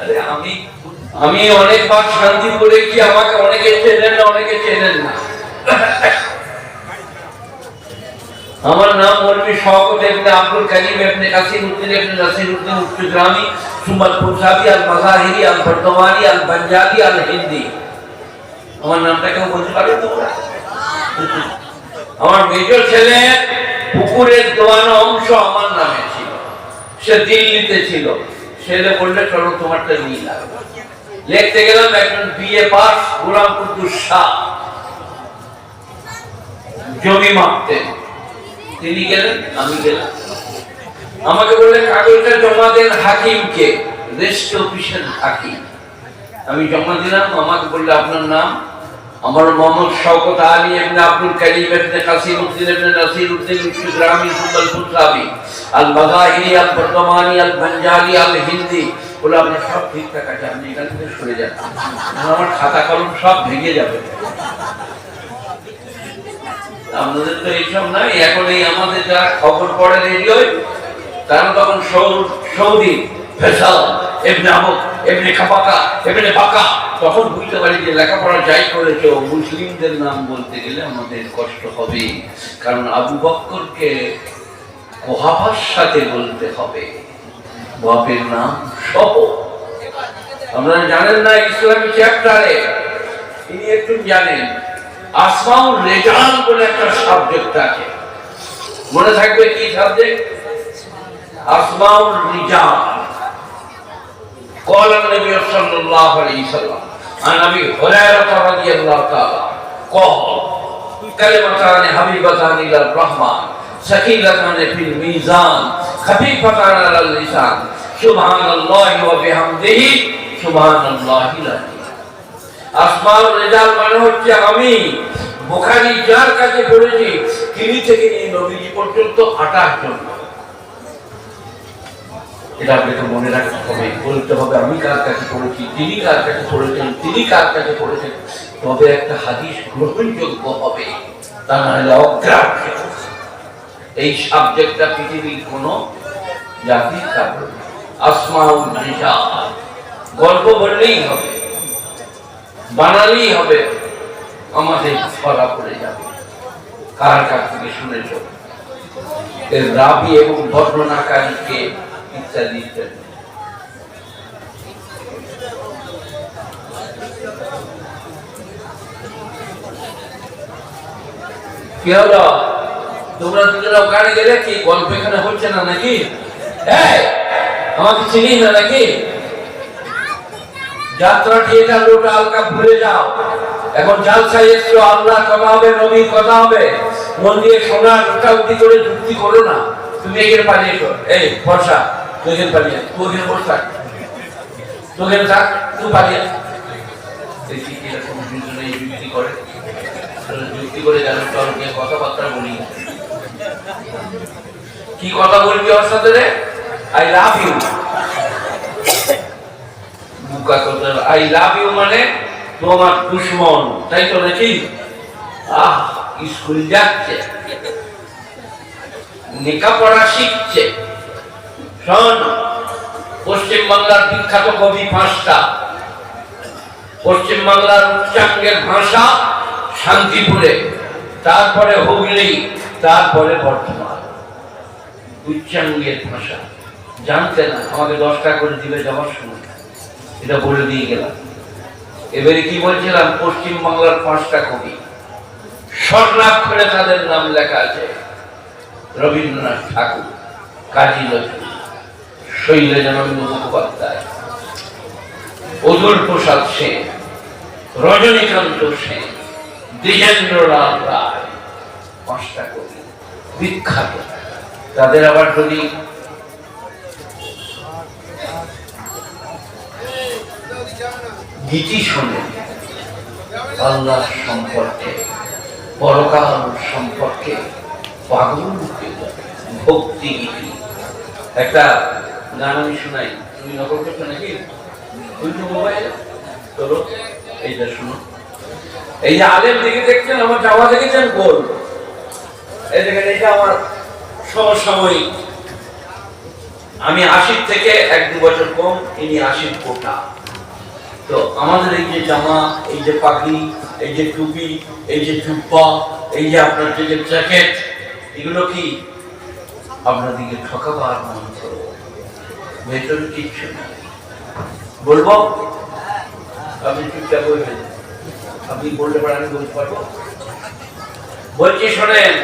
আরে আমি আমি শান্তিপুরে কি আমাকে অনেকে চেনেন না, অনেকে চেনেন না? আমার নাম আব্দুল উদ্দিন নাসির উদ্দিন সুমাল ফুরসাবি আল মাজাহিরি আল বর্ধমানি আল পাঞ্জাবি আল হিন্দি আমার নামটা কেউ বলতে পারে তোমরা? আমার মেজর ছেলে পুকুরের দোয়ানো অংশ আমার নামে। সে দিল্লিতে ছিল। ছেলে বললে, চলো তোমারটা নিয়ে লাগবে লিখতে গেলাম একজন বিএ পাস, গোলাম কুদ্দুস জমি মাপতেন তিনি গেলেন, আমি গেলাম। আমাকে বললে, কাগজটা জমা দেন হাকিমকে। রেস্ট অফিসের হাকিম। আমি জমা দিলাম, আমাকে বললে, আপনার নাম? আমার মোহাম্মদ শওকত আলী ইবনে আব্দুল কারীম ইবনে কাসিম উদ্দিন ইবনে নাসির উদ্দিন উচ্চগ্রামী সুন্দর ফুটসাবি আল বাগাহিরি আল বর্ধমানি আল পাঞ্জাবি আল হিন্দি বলে আপনার সব ঠিকঠাক আছে আপনি এখান থেকে সরে যান। আমার খাতা কলম সব ভেঙে যাবে। আপনাদের তো এইসব নাই, এখন এই আমাদের যারা খবর পড়ে রেডিওয়, তারা তখন সৌদি ফেসাল এমনি আমক এমনি খাপাকা এমনি বাঁকা তখন বুঝতে পারি যে লেখাপড়া যাই করেছ মুসলিমদের নাম বলতে গেলে আমাদের কষ্ট হবে কারণ আবু বক্করকে কোহাবার সাথে বলতে হবে। বাপের নাম সহ আপনারা জানেন না ইসলামী চ্যাপ্টারে? তিনি একটু জানেন। আসমাউল রেজাল বলে একটা সাবজেক্ট আছে। মনে থাকবে কি সাবজেক্ট? আসমাউল রিজাল। কলান নবী সাল্লাল্লাহু আলাইহি সাল্লাম عن ابي هريره رضي الله تعالى قال كلمتان حبيبتان الى الرحمن ثقيلتان في الميزان خفيفتان على اللسان سبحان الله وبحمده سبحان الله العظيم আসমাউল রেজাল মানে হচ্ছে আমি বুখারী যার কাছে পড়েছি তিনি থেকে নিয়ে নবীজি পর্যন্ত আটাশ জন এটা আপনাকে মনে রাখতে হবে, বলতে হবে আমি কার কাছে পড়েছি, তিনি কার কাছে পড়েছেন, তিনি কার কাছে পড়েছেন। তবে একটা হাদিস গ্রহণযোগ্য হবে, তা না হলে অগ্রাহ্য এই সাবজেক্টটা পৃথিবীর কোন জাতি থাকবে না। আসমাউল গল্প বললেই হবে, বানালেই হবে, আমাদের ধরা পড়ে যাবে। কার কাছ থেকে শুনেছ? রাবি এবং বর্ণনাকারীকে ইত্যাদি ইত্যাদি কি হলো? তোমরা গেলে কি গল্প এখানে হচ্ছে না নাকি? আমাকে চিনি না নাকি? যাত্রা লোটা হালকা ভুলে যাও। এখন জালসায় এসছো, আল্লাহ কথা হবে, নবীর কথা হবে। মন দিয়ে শোনা উঠি করে যুক্তি করো না। তুমি এখানে পালিয়ে এই বর্ষা এখানে পালিয়ে এখানে বসে থাক। থাক, তুই পালিয়ে। দেখি কীরকম দুজনে যুক্তি করে। যুক্তি করে যেন চল কথাবার্তা বলি। কি কথা বলবি ওর সাথে রে? আই লাভ ইউ বুকা কথা আই লাভ ইউ মানে তোমার দুশ্মন, তাই তো নাকি? আহ, স্কুল যাচ্ছে। লেখাপড়া শিখছে। শোন পশ্চিম বাংলার বিখ্যাত কবি পাঁচটা। পশ্চিম বাংলার উচ্চাঙ্গের ভাষা শান্তিপুরে, তারপরে হুগলি, তারপরে বর্ধমান। উচ্চাঙ্গের ভাষা। জানতে না, আমাকে দশটা করে দিবে যাওয়ার সময়। এটা বলে দিয়ে গেলাম। এবারে কি বলছিলাম পশ্চিম বাংলার পাঁচটা কবি। স্বর্ণাক্ষরে তাদের নাম লেখা আছে। রবীন্দ্রনাথ ঠাকুর, কাজী নজরুল। শৈলেজানন্দ মুখোপাধ্যায় অতুল প্রসাদ সেন রজনীকান্ত সেন দ্বিজেন্দ্রলাল রায়, পাঁচটা কবি, বিখ্যাত। তাদের আবার যদি গীতি শোনেন আল্লাহ সম্পর্কে, পরকাল সম্পর্কে পাগল ভক্তি গীতি। একটা গান আমি শোনাই। তুমি নকল করছ নাকি? মোবাইল। চলো, এইটা শুনো। এই যে আলেম দিকে দেখছেন, আমার জামা দেখেছেন গোল এই দেখেন এটা আমার সমসাময়িক। আমি আশির থেকে এক দু বছর কম, ইনি আশির কোটা। তো আমাদের এই যে জামা, এই যে পাখি এই যে টুপি, এই যে জুব্বা, এই যে আপনার যে জ্যাকেট এগুলো কি আপনাদেরকে ঠকাবার মন্ত্র কিচ্ছু বলব? আপনি চুপচাপ গেলেন আপনি বলতে পারেন বলতে পারব। বলছি, শোনেন।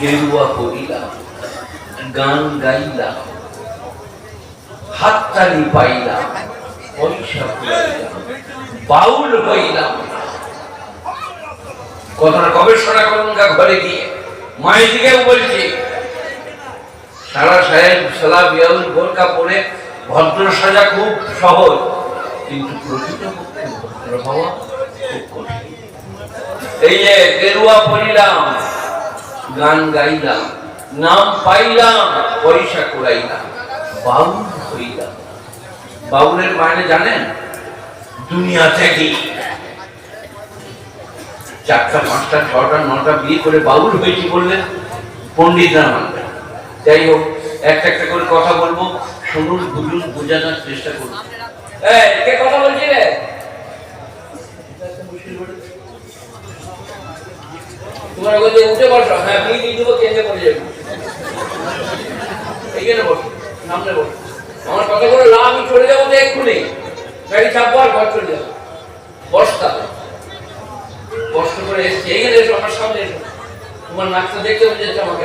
গেরুয়া গান গাইলাম হাততালি পাইলাম পয়সা ফুলাইলাম বাউল হইলাম কথাটা গবেষণা করুন ঘরে গিয়ে? মায়ের দিকেও বলছি। সারা সাহেব সালা বিয়াউল বোরকা পরে ভদ্র সাজা খুব সহজ। কিন্তু প্রকৃতপক্ষে ভদ্র হওয়া খুব কঠিন। এই যে গেরুয়া পড়িলাম, গান গাইলাম, নাম পাইলাম, পয়সা কুড়াইলাম, বাউল হইলাম। বাউলের মানে জানেন? দুনিয়া থেকে চারটা, পাঁচটা, ছটা, নটা বিয়ে করে বাউল হয়েছি বললেন পণ্ডিতরা মানবেন যাই হোক, একটা একটা করে কথা বলব, শুনুন, বুঝুন, বোঝানোর চেষ্টা করুন। কথা বলছি? রে তোমার আমার কথা না, আমি চলে যাব গাড়ি আর ঘর চলে করে আমার সামনে এসো। তোমার নাকটা দেখতে আমাকে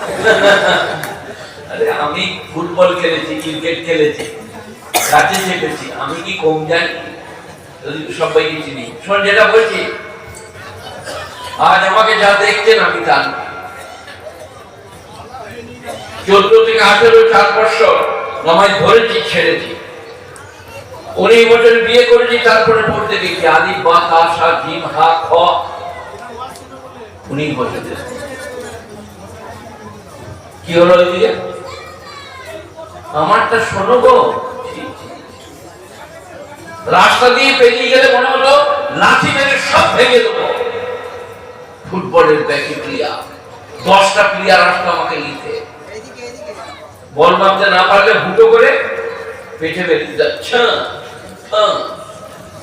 আরে আমি ফুটবল খেলেছি, ক্রিকেট খেলেছি কাছে চেপেছি আমি কি কম জানি? সবাইকে চিনি। শোন, যেটা বলছি, আজ আমাকে যা দেখছেন, আমি তা নই। চোদ্দ থেকে আঠেরো চার বছর নামাজ ধরেছি, ছেড়েছি। উনিশ বছর বিয়ে করেছি, তারপরে পড়তে গেছি আদি, বা, তা, সা, জিম, হা, খ। উনিশ বছর কি হলো আমারটা শোনো গো। রাস্তা দিয়ে পেরিয়ে গেলে মনে হলো লাঠি মেরে সব ভেঙে দেবো। ফুটবলের ব্যাকি প্লেয়ার দশটা প্লেয়ার আসতো আমাকে নিতে। বল মারতে না পারলে হুটো করে পেটে বেরিয়ে যাচ্ছে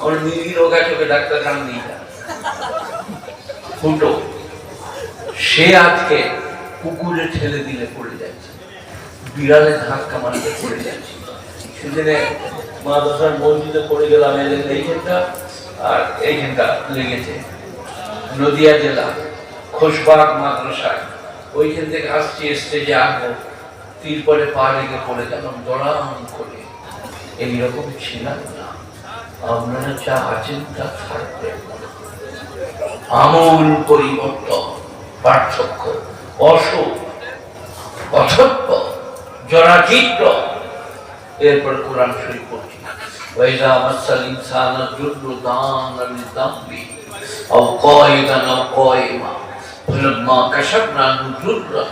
আমার মিলি রোগ ওকে ডাক্তার খান নিয়ে হুটো। সে আজকে কুকুরে ঠেলে দিলে পড়ে যাচ্ছে। বিড়ালে ধাক্কা মারলে পড়ে যাচ্ছে। সেদিনে মা দশার মসজিদে পড়ে গেলাম এইখানটা আর এইখানটা লেগেছে। নদিয়া জেলা, খোশবাগ মাদ্রাসায়। ওইখান থেকে আসছি স্টেজে আসব তিরপরে পা লেগে পড়ে গেলাম, দড়াম করে। এইরকম ছিলাম না। আপনারা যা আছেন তা থাকবেন আমূল পরিবর্তন, পার্থক্য। অসুখ অসত্য জরাচিত্র এরপর কোরআন শরীফ পড়ছি وإذا مس الإنسان الضر دعانا لذنبه أو قائدا أو قائما فلما كشفنا عنه ضره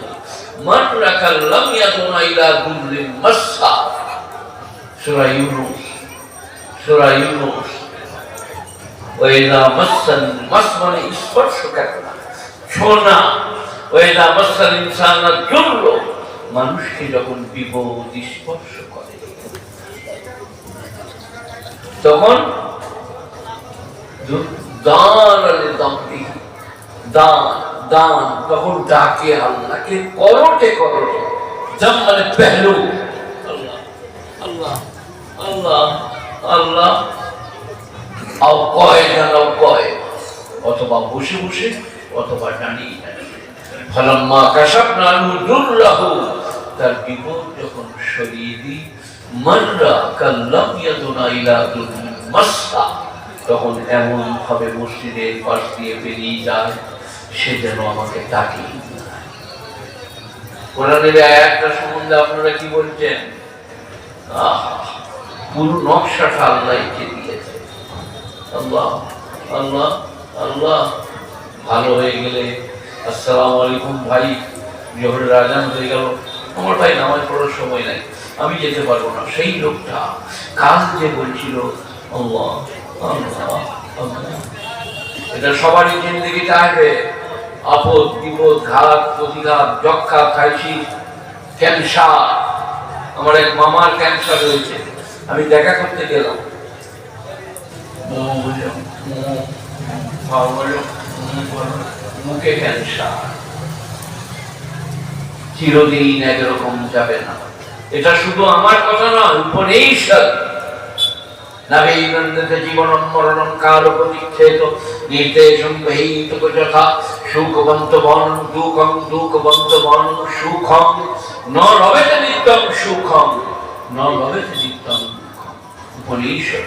مر كأن لم يكن إلى ضر مسه سورة يونس سورة يونس وإذا مس المس মানে স্পর্শ কাটনা ছোনা মানুষকে যখন বিপদ স্পর্শ করে, তখন দান দাম্পি দান দান, তখন ডাকে আল্লাহকে করটে করটে। মানে পেহলু। আল্লাহ আল্লাহ আল্লাহ কয় অথবা বসে বসে, অথবা দাঁড়িয়ে। ফলাম্মা দুররিন তখন এমন ভাবে মসজিদের পাশ দিয়ে বেরিয়ে যায়, সে যেন আমাকে ডাকি কোরআনের সম্বন্ধে আপনারা কি বলছেন? পুরো নকশাটা আল্লাহ এঁকে দিয়েছে। আল্লাহ আল্লাহ আল্লাহ, ভালো হয়ে গেলে আসসালামু আলাইকুম ভাই আজান হয়ে গেল। আমার ভাই নামাজ পড়ার সময় নাই আমি যেতে পারব না। সেই লোকটা কাল যে বলছিল? এটা সবারই আসবে আপদ বিপদ ঘাত প্রতিঘাত যক্ষা খাইছি ক্যান্সার। আমার এক মামার ক্যান্সার হয়েছে। আমি দেখা করতে গেলাম। বলল, মুখে ক্যান্সার চিরদিন একরকম যাবে না। এটা শুধু আমার কথা উপরেই সব জীবনম বন সুখম। ন লবেতে নিত্যম সুখম, ন লবেতে নিত্যম উপনিষদ।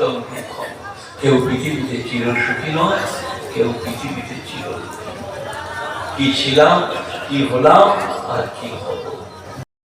দুঃখম। কেউ পৃথিবীতে চির সুখী নয়, কেউ পৃথিবীতে চির কি ছিলাম, কি হলাম, আর কি হব?